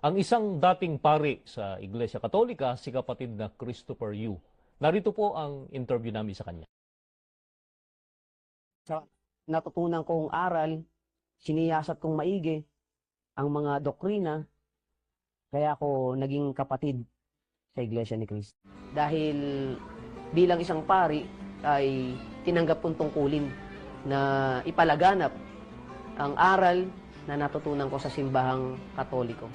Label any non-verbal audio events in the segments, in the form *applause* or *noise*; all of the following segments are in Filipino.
ang isang dating pari sa Iglesia Katolika, si kapatid na Christopher Yu. Narito po ang interview namin sa kanya. sa natutunan kong aral, siniyasat kong maigi ang mga doktrina, kaya ako naging kapatid sa Iglesia ni Cristo. Dahil bilang isang pari ay tinanggap kong tungkulin na ipalaganap ang aral na natutunan ko sa simbahang katoliko.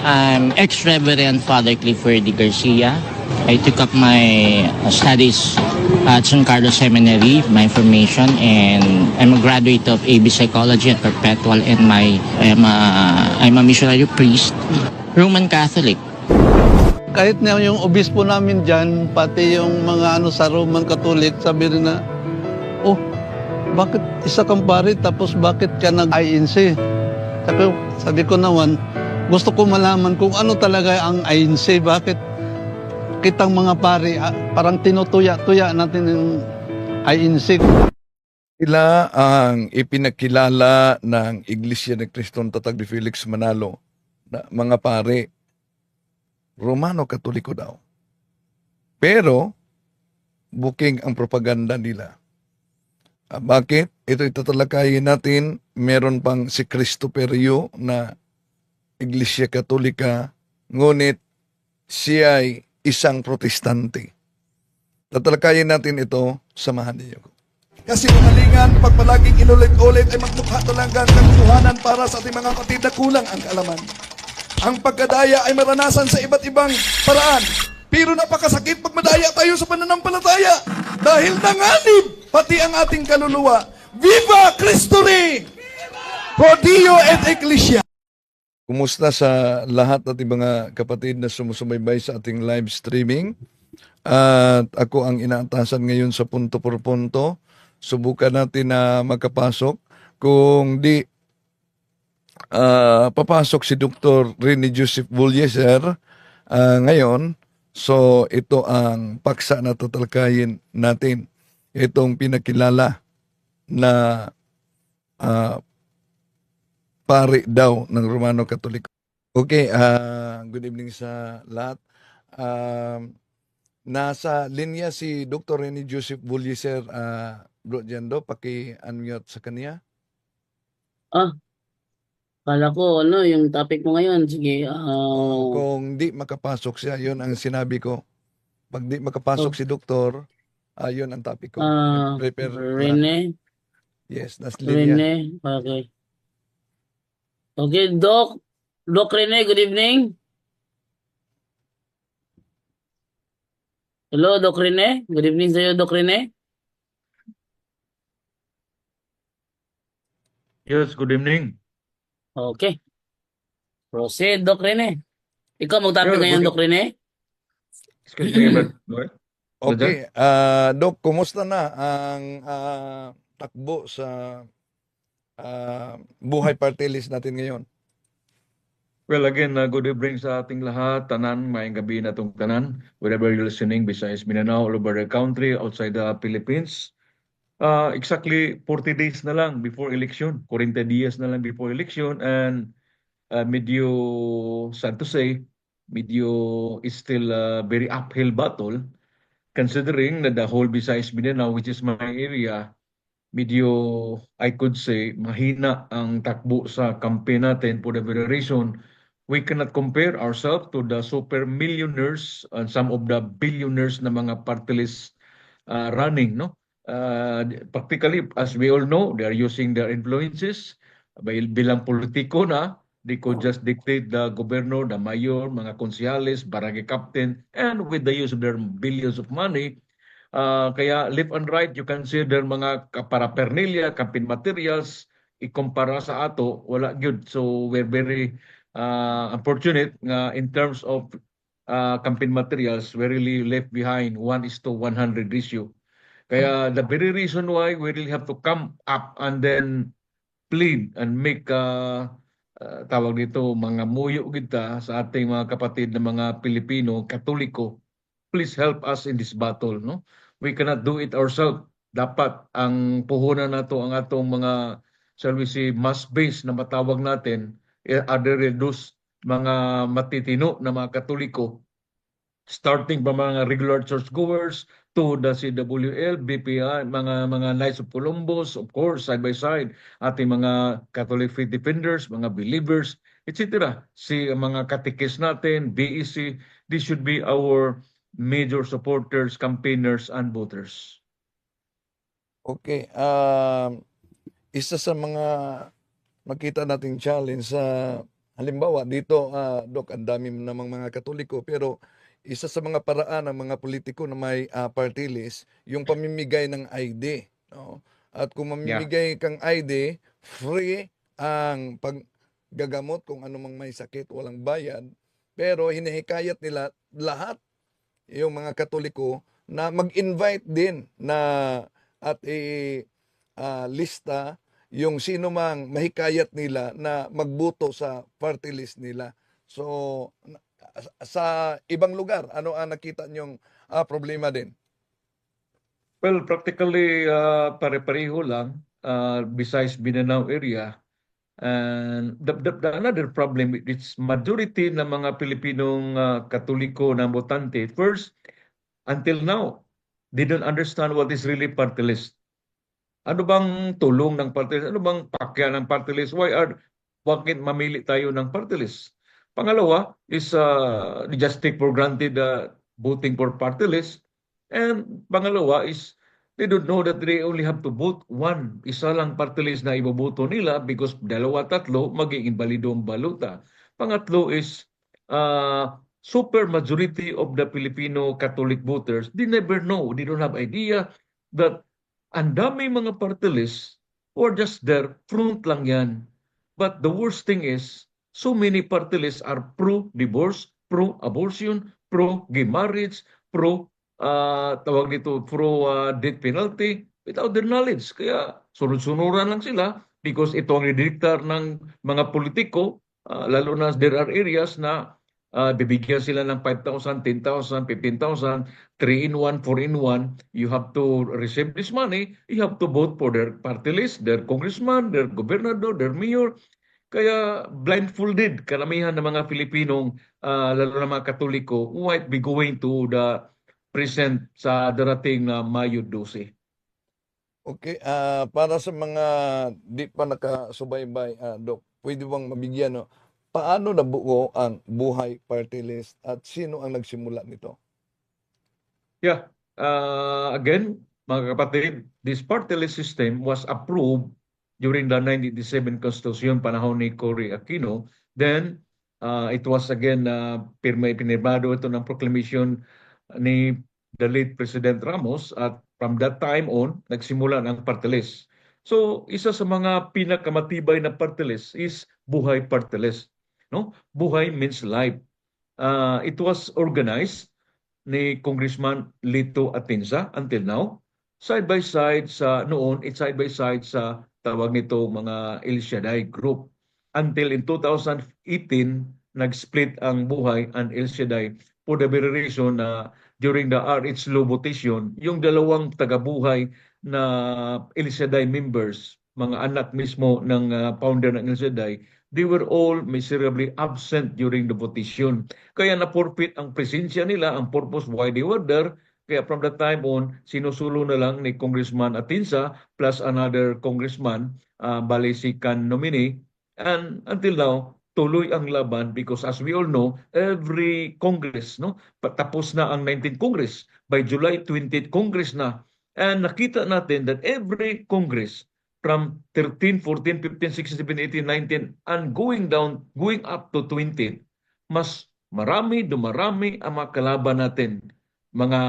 I'm ex-Reverend Father Clifford D. Garcia. I took up my studies at San Carlos Seminary, my formation, and I'm a graduate of AB Psychology at Perpetual, and my I'm a, I'm a missionary priest, Roman Catholic. kahit na yung obispo namin dyan, pati yung mga ano sa Roman Catholic, sabi rin na, oh, bakit isa kang pari tapos bakit ka nag-INC? Sabi, sabi ko naman, gusto ko malaman kung ano talaga ang INC, bakit kitang mga pari, ah, parang tinutuya-tuya natin yung INC. Sila ang ipinakilala ng Iglesia ni Kristong Tatag ni Felix Manalo na mga pare, Romano Katoliko daw. Pero, booking ang propaganda nila. Ah, bakit? Ito itatalakayin natin. Meron pang si Christopher Yu na Iglesia Katolika, ngunit siya ay isang protestante. Tatalakayin natin ito, samahan niyo ko. Kasi kamalingan, pag palaging inulit-ulit ay magmukha talagang kaguluhanan para sa ating mga kapatid na kulang ang kaalaman. Ang pagkadaya ay maranasan sa iba't ibang paraan. Pero napakasakit pag madaya tayo sa pananampalataya. Dahil nanganib pati ang ating kaluluwa. Viva Cristo Rey! Pro Dio et Ecclesia! Kumusta sa lahat ating mga kapatid na sumusubaybay sa ating live streaming? At ako ang inaatasan ngayon sa punto por punto. Subukan natin na makapasok. Kung di ah, papasok si Dr. Rene Joseph Bulyeser ah, ngayon, so ito ang paksa na tatalakayin natin. Itong pinakilala na ah, pari daw ng Romano Katoliko. Okay, ah, good evening sa lahat. Um, nasa linya si Dr. Rene Joseph Bulliser, uh, Bro Jendo, paki-unmute sa kanya. Kala ko, ano, yung topic mo ngayon. Sige, ah, Kung di makapasok siya, yun ang sinabi ko. Pag di makapasok Oh. si Doktor, ah, yun ang topic ko. ah, Prepare. Rene, Yes, nasa linya. Rene, okay. Okay, Doc, Doc Rene, good evening. Hello, Doc Rene. Good evening sa'yo, Doc Rene. Yes, good evening. Okay. Proceed, Doc Rene. Ikaw magtopic Yeah, ngayon, good- Doc Rene? Excuse me. Lord. Okay, ah, Doc, kumusta na ang ah, takbo sa ah, buhay party list natin ngayon? Well, again, uh, good evening sa ating lahat. Tanan, maayong gabi na itong tanan. Wherever you're listening, besides Mindanao, all over the country, outside the Philippines. Uh, exactly 40 days na lang before election. 40 days na lang before election. And uh, medyo, sad to say, medyo is still a very uphill battle considering that the whole Visayas Mindanao, which is my area, medyo, I could say, mahina ang takbo sa campaign natin for the very reason we cannot compare ourselves to the super millionaires and some of the billionaires na mga party list uh, running, no? Uh, practically, as we all know, they are using their influences Bil- bilang politiko na they could just dictate the governor, the mayor, mga konsyales, barangay captain, and with the use of their billions of money, uh, kaya left and right, you can see their mga paraphernalia, campaign materials, ikumpara sa ato, wala good. So we're very uh, unfortunate nga in terms of uh, campaign materials, we're really left behind 1 is to 100 ratio. Kaya the very reason why we really have to come up and then plead and make uh, uh, tawag dito mga muyo kita sa ating mga kapatid na mga Pilipino, Katoliko, please help us in this battle, no? We cannot do it ourselves. Dapat ang puhunan nato ang atong mga shall we say mass base na matawag natin eh, are the reduced mga matitino na mga Katoliko starting from mga regular churchgoers to the CWL, BPI, mga mga Knights of Columbus, of course, side by side, ating mga Catholic faith defenders, mga believers, etc. Si mga katikis natin, BEC, this should be our major supporters, campaigners, and voters. Okay. Um, isa sa mga makita nating challenge sa halimbawa dito ah, Doc ang dami namang mga Katoliko pero isa sa mga paraan ng mga politiko na may ah, party list yung pamimigay ng ID no? At kung mamimigay kang ID free ang paggagamot kung anumang may sakit walang bayad. Pero hinihikayat nila lahat yung mga Katoliko na mag-invite din na at i ah, lista yung sino mang mahikayat nila na magbuto sa party list nila. So sa ibang lugar, ano ang nakita niyong ah, problema din? Well, practically uh, pare-pareho lang uh, besides Mindanao area. And the, the, the another problem is majority ng mga Pilipinong uh, Katoliko na botante first until now they don't understand what is really party list. Ano bang tulong ng party list? Ano bang pakya ng party list? Why are bakit mamili tayo ng party list? Pangalawa is uh, they just take for granted uh, voting for party list. And pangalawa is they don't know that they only have to vote one. Isa lang party list na iboboto nila because dalawa, tatlo, magiging balido ang baluta. Pangatlo is uh, super majority of the Filipino Catholic voters, they never know, they don't have idea that ang dami mga party lists or just there, front lang yan. But the worst thing is, so many party are pro-divorce, pro-abortion, pro-gay marriage, pro ah tawag dito pro death penalty without their knowledge. Kaya sunod-sunuran lang sila because ito ang didiktar ng mga politiko ah, lalo na there are areas na ah, bibigyan sila ng 5,000, 10,000, 15,000, 3 in 1, 4 in 1. You have to receive this money. You have to vote for their party list, their congressman, their gobernador, their mayor. Kaya blindfolded karamihan ng mga Pilipinong, ah, lalo na mga Katoliko, might be going to the present sa darating na Mayo 12. Okay, ah, para sa mga di pa nakasubaybay, ah, Doc, pwede bang mabigyan, no? Paano nabuo ang Buhay Party List at sino ang nagsimula nito? Yeah, uh, again, mga kapatid, this party list system was approved during the 1987 Constitution panahon ni Cory Aquino. Then, uh, it was again uh, pirma pinirmado ito ng proclamation ni the late President Ramos at from that time on, nagsimula ang party list. So, isa sa mga pinakamatibay na party list is Buhay Party List. No? Buhay means life. Uh, it was organized ni Congressman Lito Atinsa until now. Side by side sa noon, it's side by side sa tawag nito mga El Shaddai Group. Until in 2018, nag-split ang buhay and El Shaddai for the very reason na during the RH law votation, yung dalawang taga-buhay na El Shaddai members, mga anak mismo ng uh, founder ng El Shaddai, they were all miserably absent during the votation. Kaya na-forfeit ang presensya nila, ang purpose why they were there. Kaya from that time on, sinusulo na lang ni Congressman Atinsa plus another congressman, uh, Balisikan nominee. And until now, tuloy ang laban because as we all know, every Congress, no, tapos na ang 19th Congress. By July 20th Congress na. And nakita natin that every Congress from 13, 14, 15, 16, 17, 18, 19, and going down, going up to 20, mas marami, dumarami ang mga kalaban natin. Mga,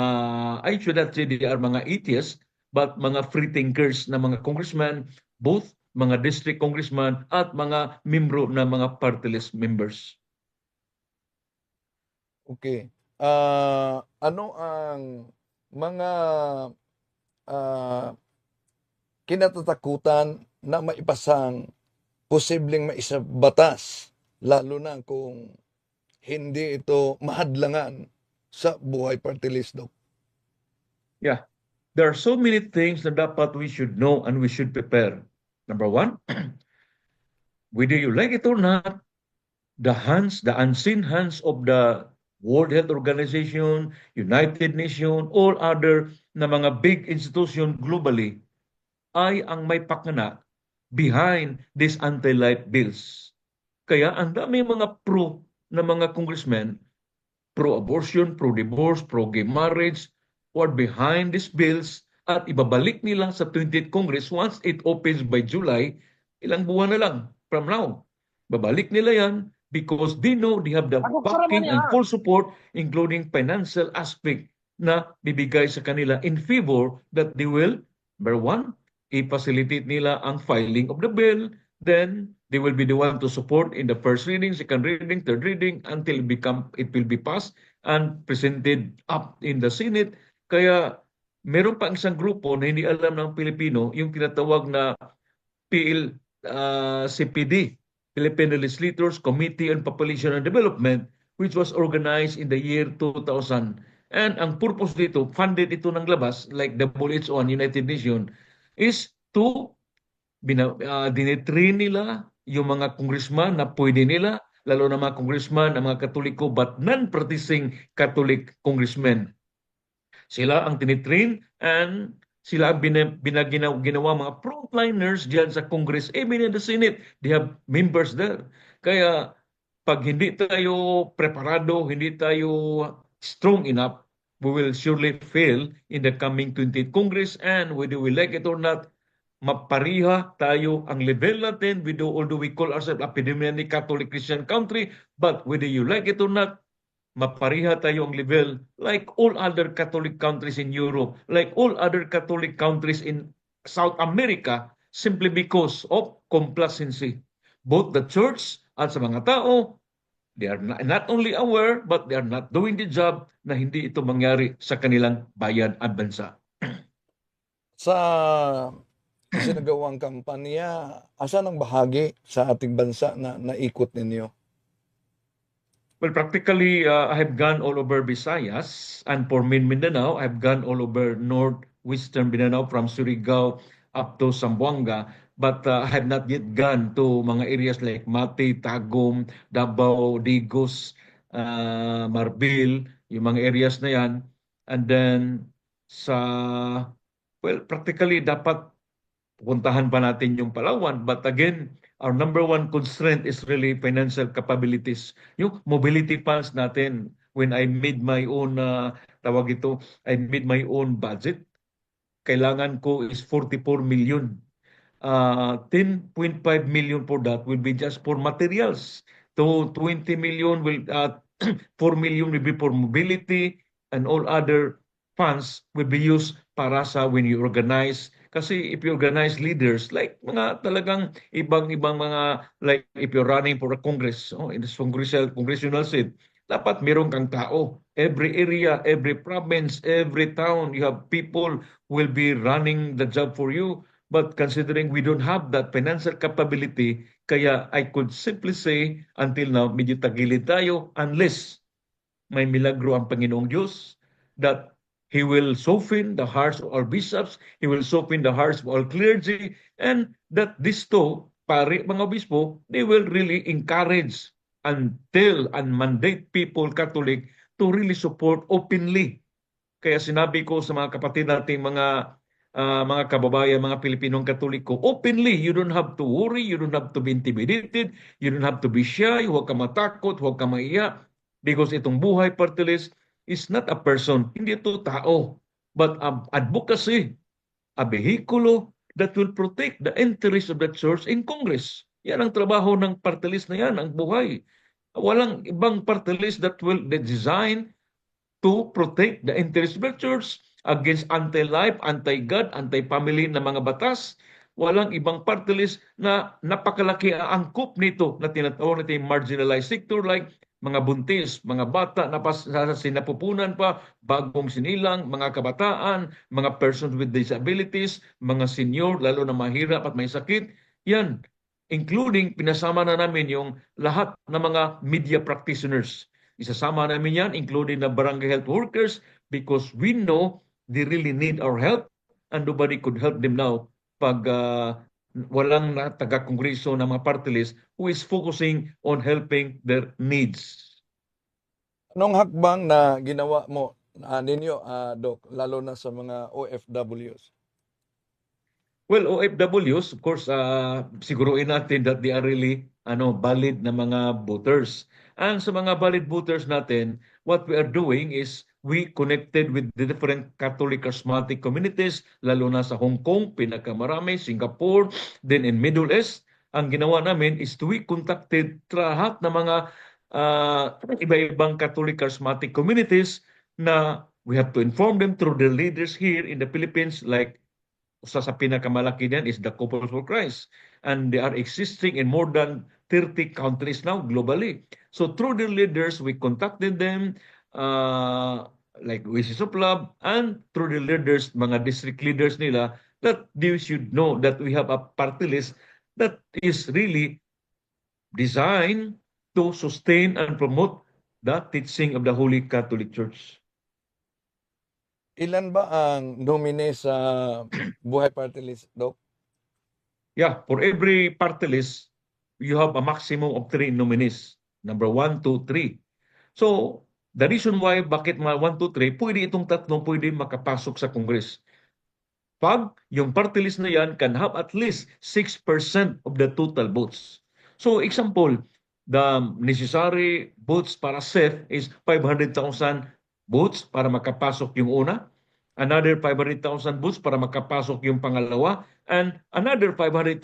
I should not say they are mga atheists, but mga free thinkers na mga congressmen, both mga district congressman at mga membro na mga party list members. Okay. Ah, ano ang mga ah, kinatatakutan na maipasang posibleng maisabatas lalo na kung hindi ito mahadlangan sa buhay party list, Doc? Yeah. There are so many things na dapat we should know and we should prepare. Number one, *clears throat* whether you like it or not, the hands, the unseen hands of the World Health Organization, United Nations, all other na mga big institution globally ay ang may pakana behind these anti-life bills. Kaya ang dami mga pro na mga congressmen, pro-abortion, pro-divorce, pro-gay marriage, who are behind these bills at ibabalik nila sa 20th Congress once it opens by July, ilang buwan na lang from now. Babalik nila yan because they know they have the backing and full support including financial aspect na bibigay sa kanila in favor that they will, number one, i-facilitate nila ang filing of the bill, then they will be the one to support in the first reading, second reading, third reading until it become it will be passed and presented up in the Senate. Kaya meron pa isang grupo na hindi alam ng Pilipino, yung tinatawag na PL uh, CPD, Philippine Legislators Committee on Population and Development, which was organized in the year 2000. And ang purpose dito, funded ito ng labas, like WHO and United Nations, is to bina, uh, dinetrain nila yung mga congressman na pwede nila, lalo na mga congressman na mga katoliko but non-practicing Catholic congressmen. Sila ang tinitrain and sila ang bin, binaginaw, mga frontliners diyan sa Congress, even in the Senate. They have members there. Kaya pag hindi tayo preparado, hindi tayo strong enough, we will surely fail in the coming 20th Congress and whether we like it or not, mapariha tayo ang level natin, we do, although we call ourselves a predominantly Catholic Christian country, but whether you like it or not, mapariha tayo ang level like all other Catholic countries in Europe, like all other Catholic countries in South America, simply because of complacency. Both the church at sa mga tao, they are not, not only aware, but they are not doing the job na hindi ito mangyari sa kanilang bayan at bansa. Sa sinagawang *clears throat* kampanya, asan ang bahagi sa ating bansa na naikot ninyo? Well, practically, uh, I have gone all over Visayas, and for Min Mindanao, I've gone all over northwestern Mindanao from Surigao up to Zamboanga. But uh, I have not yet gone to mga areas like Mati, Tagum, Davao, Digos, uh, Marbil, yung mga areas na yan. And then sa, well, practically dapat puntahan pa natin yung Palawan. But again, our number one constraint is really financial capabilities. Yung mobility funds natin, when I made my own, uh, tawag ito, I made my own budget, kailangan ko is 44 million. Uh, 10.5 million for that will be just for materials. So 20 million will, uh, *clears throat* 4 million will be for mobility and all other funds will be used para sa when you organize kasi if you organize leaders like mga talagang ibang-ibang mga like if you're running for a congress oh, in the congressional congressional seat dapat meron kang tao. Every area every province every town you have people will be running the job for you. But considering we don't have that financial capability kaya I could simply say until now medyo tagilid tayo unless may milagro ang Panginoong Diyos that He will soften the hearts of our bishops, He will soften the hearts of our clergy, and that this to, pare, mga obispo, they will really encourage and tell and mandate people, Catholic, to really support openly. Kaya sinabi ko sa mga kapatid nating mga uh, mga kababayan, mga Pilipinong Katoliko, openly, you don't have to worry, you don't have to be intimidated, you don't have to be shy, huwag ka matakot, huwag ka maiya, because itong buhay party list is not a person, hindi ito tao, but an advocacy, a vehiculo that will protect the interests of the church in Congress. Yan ang trabaho ng party na yan, ang buhay. Walang ibang party that will design to protect the interests of the church against anti-life, anti-God, anti-family na mga batas. Walang ibang party na napakalaki ang angkop nito na tinatawag natin marginalized sector like mga buntis, mga bata na sinapupunan pa, bagong sinilang, mga kabataan, mga persons with disabilities, mga senior, lalo na mahirap at may sakit. Yan, including pinasama na namin yung lahat ng mga media practitioners. Isasama namin yan, including the barangay health workers, because we know they really need our help and nobody could help them now pag uh, walang taga-kongreso na mga party list who is focusing on helping their needs. Anong hakbang na ginawa mo ah, ninyo, ah, Doc, lalo na sa mga OFWs? Well, OFWs, of course, uh, siguruin natin that they are really ano, valid na mga voters. And sa mga valid voters natin, what we are doing is we connected with the different Catholic charismatic communities, lalo na sa Hong Kong, pinakamarami, Singapore, then in Middle East. Ang ginawa namin is to we contacted lahat ng mga uh, iba-ibang Catholic charismatic communities na we have to inform them through the leaders here in the Philippines like isa sa pinakamalaki niyan is the Couple for Christ. And they are existing in more than 30 countries now globally. So through the leaders, we contacted them, uh, like Wishes of Love, and through the leaders, mga district leaders nila, that they should know that we have a party list that is really designed to sustain and promote the teaching of the Holy Catholic Church. Ilan ba ang nominee sa Buhay Party List, Doc? Yeah, for every party list, you have a maximum of three nominees. Number one, two, three. So, the reason why bakit mga one, two, three, pwede itong tatlong pwede makapasok sa Congress. Pag yung party list na yan can have at least 6% of the total votes. So, example, the necessary votes para Seth is 500,000 votes para makapasok yung una, another 500,000 votes para makapasok yung pangalawa, and another 500,000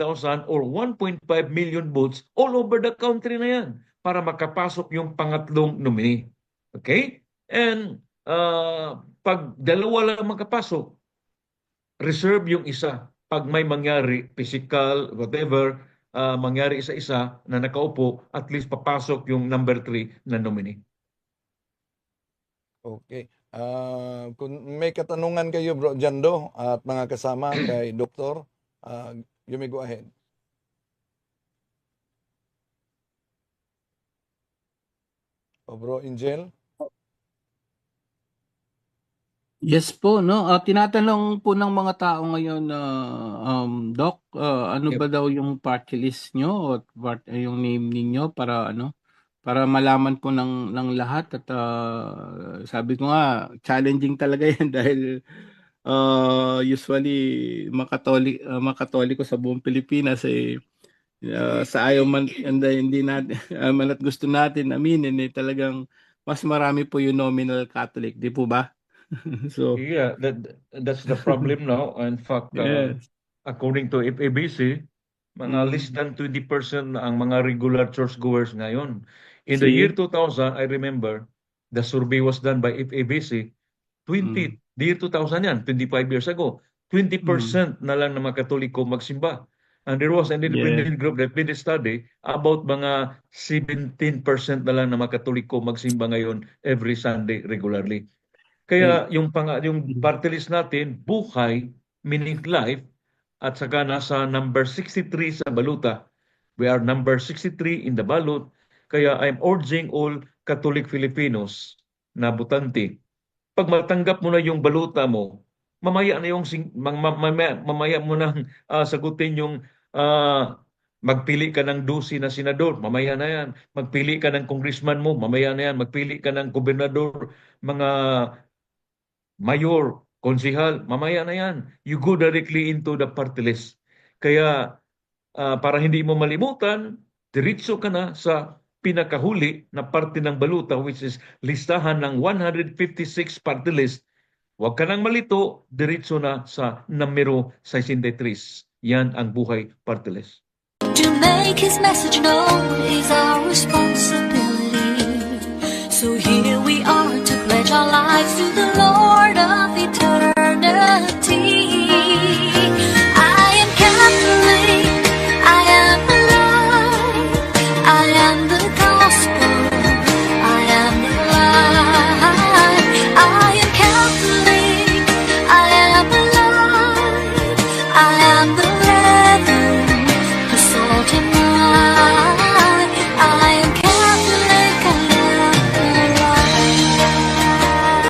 or 1.5 million votes all over the country na yan para makapasok yung pangatlong nominee. Okay? And uh, pag dalawa lang makapasok, reserve yung isa. Pag may mangyari, physical, whatever, uh, mangyari isa-isa na nakaupo, at least papasok yung number 3 na nominee. Okay. Ah, kung may katanungan kayo, Bro Jando, at mga kasama *clears throat* kay Doktor, ah, you may go ahead. O Bro Angel? Yes po, no? Ah, tinatanong po ng mga tao ngayon na um, Doc, ah, ano Yep. ba daw yung party list nyo o part, eh, yung name ninyo para ano? Para malaman po ng ng lahat at ah, sabi ko nga challenging talaga *laughs* yan dahil ah, usually makatolik uh, makatoliko sa buong Pilipinas eh ah, sa ayaw man and hindi natin *laughs* ah, man at gusto natin aminin eh talagang mas marami po yung nominal Catholic, di po ba? *laughs* so Yeah, that that's the problem now. In fact, uh, Yes. according to FABC, mga Mm. less than 20% na ang mga regular churchgoers ngayon. In the See? year 2000, I remember, the survey was done by FABC. 20, the year 2000 yan, 25 years ago. 20% na lang ng mga Katoliko magsimba. And there was an independent group that did a study about mga 17% na lang ng mga Katoliko magsimba ngayon every Sunday regularly. Kaya yung pang yung party list natin, buhay, meaning life, at saka nasa number 63 sa baluta. We are number 63 in the ballot. Kaya I'm urging all Catholic Filipinos na butante, pag matanggap mo na yung baluta mo, mamaya na yung mamaya, mamaya mo nang *laughs* ah, sagutin yung ah, magpili ka ng dusi na senador, mamaya na yan. Magpili ka ng congressman mo, mamaya na yan. Magpili ka ng gobernador, mga mayor, konsihal, mamaya na yan. You go directly into the party list. Kaya ah, para hindi mo malimutan, diretso ka na sa pinakahuli na parte ng baluta which is listahan ng 156 party list. Huwag ka nang malito, diretso na sa numero 63. Yan ang buhay party list. To make his message known is our responsibility. So here we are to pledge our lives to the Lord.